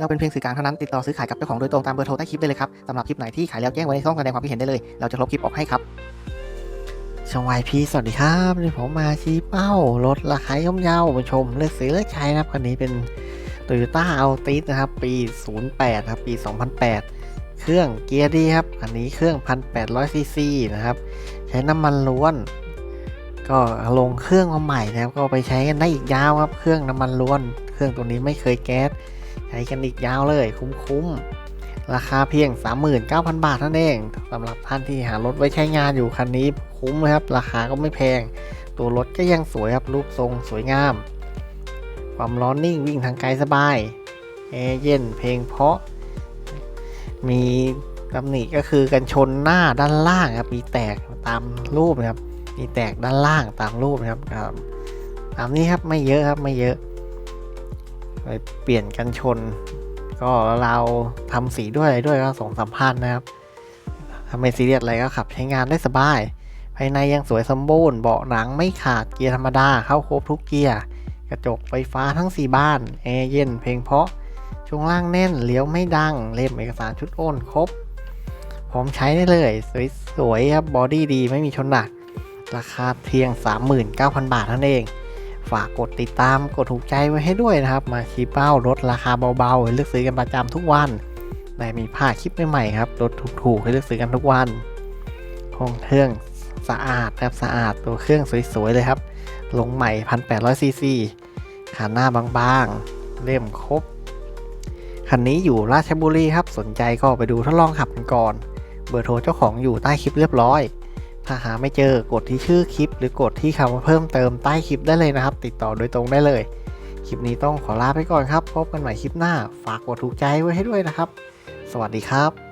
เราเป็นเพียงสื่อกลางเท่านั้นติดต่อซื้อขายกับเจ้าของโดยตรงตามเบอร์โทรใต้คลิปได้เลยครับสำหรับคลิปไหนที่ขายแล้วแจ้งไว้ในช่องแสดงความคิดเห็นได้เลย เราจะลบคลิปออกให้ครับช่องวายพีสวัสดีครับนี่ผมมาชี้เป้า รถราคาย่อมเยามาชมเลือกซื้อเลือกใช้นะครับคันนี้เป็น Toyota Altis นะครับ ปี 08ครับปี 2008 เครื่องเกียร์ดีครับ อันนี้เครื่อง 1,800ซีซีนะครับ ใช้น้ำมันล้วน ก็ลงเครื่องมาใหม่นะครับ ก็ไปใช้กันได้อีกยาวครับ เครื่องน้ำมันล้วน เครื่องตัวนี้ไม่เคยแก๊ส ใช้กันอีกยาวเลยคุ้มๆ ราคาเพียง 39,000 บาทเท่านั้นเองสำหรับท่านที่หารถไว้ใช้งานอยู่คันนี้คุ้มนะครับ ราคาก็ไม่แพง ตัวรถก็ยังสวยครับรูปทรงสวยงาม ความร้อนนิ่งวิ่งทางไกลสบายแอร์เย็นเพลงเพราะ มีตำหนิก็คือกันชนหน้าด้านล่างครับมีแตกตามรูปนะครับมีแตกด้านล่างตามรูปนะครับครับตามนี้ครับไม่เยอะครับไม่เยอะ ไปเปลี่ยนกันชน ก็เราทำสีด้วยอะไรด้วยก็สองสามพันนะครับถ้าไมซีเรียสอะไรก็ขับใช้งานได้สบาย ภายในยังสวยสมบูรณ์เบาะหนังไม่ขาดเกียร์ธรรมดาเข้าครบทุกเกียร์กระจกไฟฟ้าทั้ง 4 บ้าน แอร์เย็นเพลงเพราะช่วงล่างแน่นเลี้ยวไม่ดัง เล่มเอกสารชุดโอนครบ พร้อมใช้ได้เลย สวยๆครับบอดี้ดีไม่มีชนหนัก ราคาเพียง 39,000 บาทเท่านั้นเอง ฝากกดติดตามกดถูกใจไว้ให้ด้วยนะครับ มาชี้เป้ารถราคาเบาๆให้เลือกซื้อกันประจำทุกวันได้มีผ้าคลิปใหม่ๆครับรถถูกๆให้เลือกซื้อกันทุกวันห้องเครื่องสะอาดครับสะอาดตัวเครื่องสวยๆเลยครับ ลงใหม่1,800ซีซีขาหน้าบางๆ เล่มครบ คันนี้อยู่ราชบุรีครับ สนใจก็ไปดูทดลองขับกันก่อน เบอร์โทรเจ้าของอยู่ใต้คลิปเรียบร้อย ถ้าหาไม่เจอกดที่ชื่อคลิป หรือกดที่คำว่าเพิ่มเติมใต้คลิปได้เลยนะครับ ติดต่อโดยตรงได้เลย คลิปนี้ต้องขอลาไปก่อนครับ พบกันใหม่คลิปหน้า ฝากกดถูกใจไว้ให้ด้วยนะครับ สวัสดีครับ